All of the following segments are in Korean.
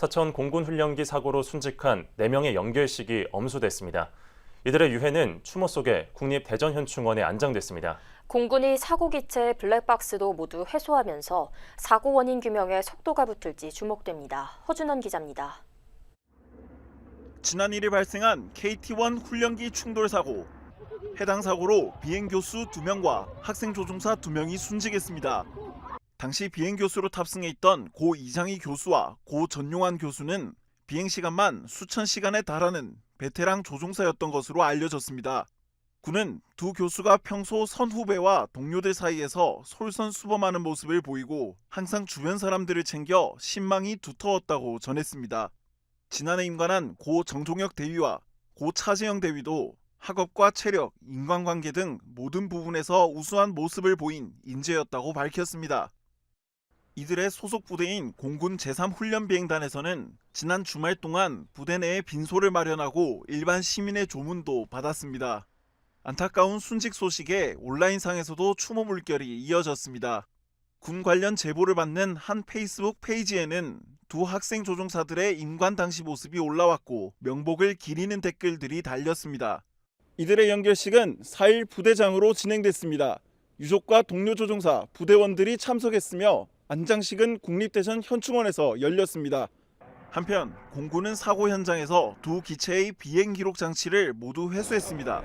사천 공군 훈련기 사고로 순직한 4명의 연결식이 엄수됐습니다. 이들의 유해는 추모 속에 국립 대전현충원에 안장됐습니다. 공군이 사고 기체 블랙박스도 모두 회수하면서 사고 원인 규명에 속도가 붙을지 주목됩니다. 허준원 기자입니다. 지난 1일 발생한 KT-1 훈련기 충돌 사고. 해당 사고로 비행 교수 2명과 학생 조종사 2명이 순직했습니다. 당시 비행 교수로 탑승해 있던 고 이장희 교수와 고 전용환 교수는 비행 시간만 수천 시간에 달하는 베테랑 조종사였던 것으로 알려졌습니다. 군은 두 교수가 평소 선후배와 동료들 사이에서 솔선수범하는 모습을 보이고 항상 주변 사람들을 챙겨 신망이 두터웠다고 전했습니다. 지난해 임관한 고 정종혁 대위와 고 차재영 대위도 학업과 체력, 인간관계 등 모든 부분에서 우수한 모습을 보인 인재였다고 밝혔습니다. 이들의 소속 부대인 공군 제3훈련비행단에서는 지난 주말 동안 부대 내에 빈소를 마련하고 일반 시민의 조문도 받았습니다. 안타까운 순직 소식에 온라인상에서도 추모 물결이 이어졌습니다. 군 관련 제보를 받는 한 페이스북 페이지에는 두 학생 조종사들의 임관 당시 모습이 올라왔고 명복을 기리는 댓글들이 달렸습니다. 이들의 연결식은 4일 부대장으로 진행됐습니다. 유족과 동료 조종사, 부대원들이 참석했으며 안장식은 국립대전 현충원에서 열렸습니다. 한편 공군은 사고 현장에서 두 기체의 비행 기록 장치를 모두 회수했습니다.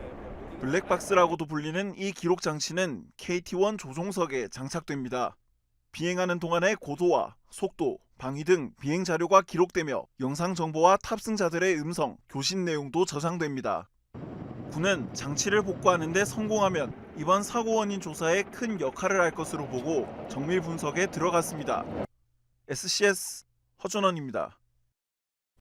블랙박스라고도 불리는 이 기록 장치는 KT-1 조종석에 장착됩니다. 비행하는 동안의 고도와 속도, 방위 등 비행 자료가 기록되며 영상 정보와 탑승자들의 음성, 교신 내용도 저장됩니다. 군은 장치를 복구하는 데 성공하면 이번 사고 원인 조사에 큰 역할을 할 것으로 보고 정밀 분석에 들어갔습니다. SCS 허준원입니다.